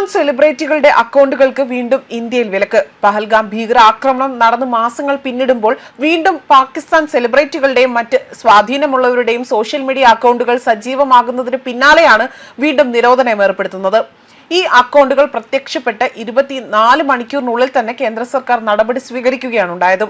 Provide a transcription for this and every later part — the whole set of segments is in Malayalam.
പാകിസ്ഥാൻ സെലിബ്രിറ്റികളുടെ അക്കൗണ്ടുകൾക്ക് വീണ്ടും ഇന്ത്യയിൽ വിലക്ക്. പഹൽഗാം ഭീകര ആക്രമണം നടന്ന് മാസങ്ങൾ പിന്നിടുമ്പോൾ വീണ്ടും പാകിസ്ഥാൻ സെലിബ്രിറ്റികളുടെയും മറ്റ് സ്വാധീനമുള്ളവരുടെയും സോഷ്യൽ മീഡിയ അക്കൗണ്ടുകൾ സജീവമാകുന്നതിന് പിന്നാലെയാണ് വീണ്ടും നിരോധനം ഏർപ്പെടുത്തുന്നത്. ഈ അക്കൗണ്ടുകൾ പ്രത്യക്ഷപ്പെട്ട് ഇരുപത്തിനാല് മണിക്കൂറിനുള്ളിൽ തന്നെ കേന്ദ്ര സർക്കാർ നടപടി സ്വീകരിക്കുകയാണ് ഉണ്ടായത്.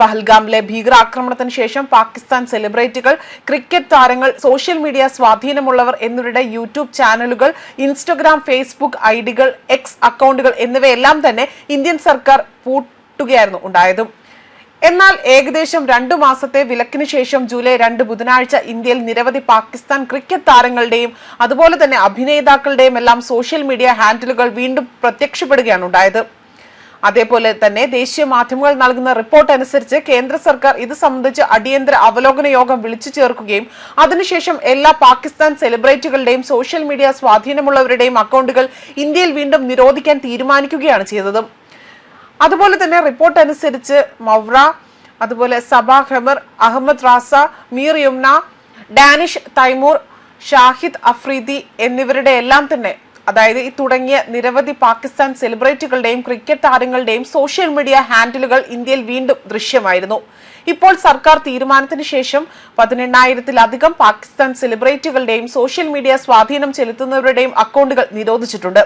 പഹൽഗാമിലെ ഭീകരാക്രമണത്തിന് ശേഷം പാകിസ്ഥാൻ സെലിബ്രിറ്റികൾ ക്രിക്കറ്റ് താരങ്ങൾ സോഷ്യൽ മീഡിയ സ്വാധീനമുള്ളവർ എന്നിവരുടെ യൂട്യൂബ് ചാനലുകൾ ഇൻസ്റ്റഗ്രാം ഫേസ്ബുക്ക് ഐഡികൾ എക്സ് അക്കൗണ്ടുകൾ എന്നിവയെല്ലാം തന്നെ ഇന്ത്യൻ സർക്കാർ പൂട്ടുകയായിരുന്നു ഉണ്ടായതും. എന്നാൽ ഏകദേശം രണ്ടു മാസത്തെ വിലക്കിന് ശേഷം ജൂലൈ രണ്ട് ബുധനാഴ്ച ഇന്ത്യയിൽ നിരവധി പാകിസ്ഥാൻ ക്രിക്കറ്റ് താരങ്ങളുടെയും അതുപോലെ തന്നെ അഭിനേതാക്കളുടെയും എല്ലാം സോഷ്യൽ മീഡിയ ഹാൻഡിലുകൾ വീണ്ടും പ്രത്യക്ഷപ്പെടുകയാണ് ഉണ്ടായത്. അതേപോലെ തന്നെ ദേശീയ മാധ്യമങ്ങൾ നൽകുന്ന റിപ്പോർട്ട് അനുസരിച്ച് കേന്ദ്ര സർക്കാർ ഇത് സംബന്ധിച്ച് അടിയന്തര അവലോകന യോഗം വിളിച്ചു ചേർക്കുകയും അതിനുശേഷം എല്ലാ പാകിസ്ഥാൻ സെലിബ്രിറ്റികളുടെയും സോഷ്യൽ മീഡിയ സ്വാധീനമുള്ളവരുടെയും അക്കൗണ്ടുകൾ ഇന്ത്യയിൽ വീണ്ടും നിരോധിക്കാൻ തീരുമാനിക്കുകയാണ് ചെയ്തത്. അതുപോലെ തന്നെ റിപ്പോർട്ട് അനുസരിച്ച് മൗറ അതുപോലെ സബാ ഖബർ അഹമ്മദ് റാസ മീർ യുംന ഡാനിഷ് തൈമൂർ ഷാഹിദ് അഫ്രീദി എന്നിവരുടെ എല്ലാം തന്നെ അതായത് ഈ തുടങ്ങിയ നിരവധി പാകിസ്ഥാൻ സെലിബ്രിറ്റികളുടെയും ക്രിക്കറ്റ് താരങ്ങളുടെയും സോഷ്യൽ മീഡിയ ഹാൻഡിലുകൾ ഇന്ത്യയിൽ വീണ്ടും ദൃശ്യമായിരുന്നു. ഇപ്പോൾ സർക്കാർ തീരുമാനത്തിന് ശേഷം പതിനെണ്ണായിരത്തിലധികം പാകിസ്ഥാൻ സെലിബ്രിറ്റികളുടെയും സോഷ്യൽ മീഡിയ സ്വാധീനം ചെലുത്തുന്നവരുടെയും അക്കൗണ്ടുകൾ നിരോധിച്ചിട്ടുണ്ട്.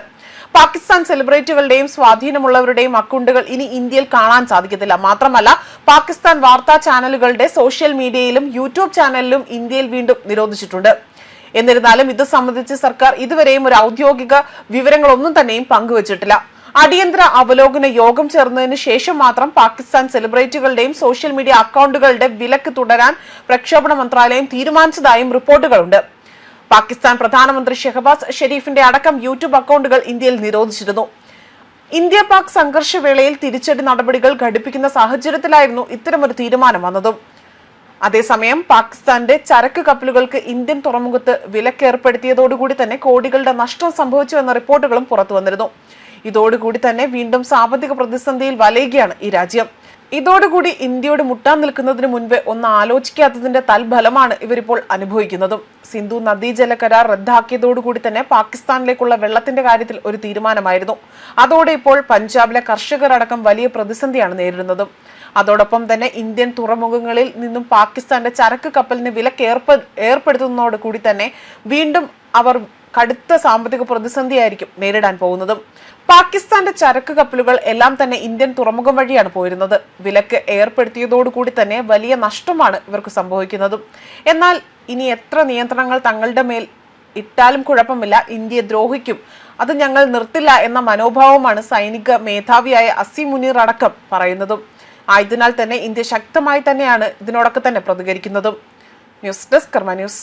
പാകിസ്ഥാൻ സെലിബ്രിറ്റികളുടെയും സ്വാധീനമുള്ളവരുടെയും അക്കൗണ്ടുകൾ ഇനി ഇന്ത്യയിൽ കാണാൻ സാധിക്കത്തില്ല. മാത്രമല്ല പാകിസ്ഥാൻ വാർത്താ ചാനലുകളുടെ സോഷ്യൽ മീഡിയയിലും യൂട്യൂബ് ചാനലിലും ഇന്ത്യയിൽ വീണ്ടും നിരോധിച്ചിട്ടുണ്ട്. എന്നിരുന്നാലും ഇത് സംബന്ധിച്ച് സർക്കാർ ഇതുവരെയും ഒരു ഔദ്യോഗിക വിവരങ്ങളൊന്നും തന്നെയും പങ്കുവച്ചിട്ടില്ല. അടിയന്തര അവലോകന യോഗം ചേർന്നതിന് ശേഷം മാത്രം പാകിസ്ഥാൻ സെലിബ്രിറ്റികളുടെയും സോഷ്യൽ മീഡിയ അക്കൗണ്ടുകളുടെ വിലക്ക് തുടരാൻ പ്രക്ഷേപണ മന്ത്രാലയം തീരുമാനിച്ചതായും റിപ്പോർട്ടുകളുണ്ട്. പാകിസ്ഥാൻ പ്രധാനമന്ത്രി ഷെഹബാസ് ഷെരീഫിന്റെ അടക്കം യൂട്യൂബ് അക്കൗണ്ടുകൾ ഇന്ത്യയിൽ നിരോധിച്ചിരുന്നു. ഇന്ത്യ പാക് സംഘർഷവേളയിൽ തിരിച്ചടി നടപടികൾ ഘടിപ്പിക്കുന്ന സാഹചര്യത്തിലായിരുന്നു ഇത്തരമൊരു തീരുമാനം വന്നതും. അതേസമയം പാകിസ്ഥാന്റെ ചരക്ക് കപ്പലുകൾക്ക് ഇന്ത്യൻ തുറമുഖത്ത് വിലക്കേർപ്പെടുത്തിയതോടുകൂടി തന്നെ കോടികളുടെ നഷ്ടം സംഭവിച്ചു എന്ന റിപ്പോർട്ടുകളും പുറത്തു വന്നിരുന്നു. ഇതോടുകൂടി തന്നെ വീണ്ടും സാമ്പത്തിക പ്രതിസന്ധിയിൽ വലയുകയാണ് ഈ രാജ്യം. ഇതോടുകൂടി ഇന്ത്യയോട് മുട്ടാൻ നിൽക്കുന്നതിന് മുൻപ് ഒന്ന് ആലോചിക്കാത്തതിന്റെ തൽഫലമാണ് ഇവരിപ്പോൾ അനുഭവിക്കുന്നതും. സിന്ധു നദീജല കരാർ റദ്ദാക്കിയതോടുകൂടി തന്നെ പാകിസ്ഥാനിലേക്കുള്ള വെള്ളത്തിന്റെ കാര്യത്തിൽ ഒരു തീരുമാനമായിരുന്നു. അതോടെ ഇപ്പോൾ പഞ്ചാബിലെ കർഷകർ അടക്കം വലിയ പ്രതിസന്ധിയാണ് നേരിടുന്നതും. അതോടൊപ്പം തന്നെ ഇന്ത്യൻ തുറമുഖങ്ങളിൽ നിന്നും പാകിസ്ഥാന്റെ ചരക്ക് കപ്പലിന് വിലക്ക് ഏർപ്പ ഏർപ്പെടുത്തുന്നതോട് കൂടി തന്നെ വീണ്ടും അവർ കടുത്ത സാമ്പത്തിക പ്രതിസന്ധിയായിരിക്കും നേരിടാൻ പോകുന്നതും. പാകിസ്ഥാന്റെ ചരക്ക് കപ്പലുകൾ എല്ലാം തന്നെ ഇന്ത്യൻ തുറമുഖം വഴിയാണ് പോയിരുന്നത്. വിലക്ക് ഏർപ്പെടുത്തിയതോടുകൂടി തന്നെ വലിയ നഷ്ടമാണ് ഇവർക്ക് സംഭവിക്കുന്നതും. എന്നാൽ ഇനി എത്ര നിയന്ത്രണങ്ങൾ തങ്ങളുടെ മേൽ ഇട്ടാലും കുഴപ്പമില്ല. ഇന്ത്യയെ ദ്രോഹിക്കും. അത് ഞങ്ങൾ നിർത്തില്ല എന്ന മനോഭാവമാണ് സൈനിക മേധാവിയായ അസി മുനീർ അടക്കം പറയുന്നതും. ആയതിനാൽ തന്നെ ഇന്ത്യ ശക്തമായി തന്നെയാണ് ഇതിനോടൊക്കെ തന്നെ പ്രതികരിക്കുന്നതും. News desk Karma news.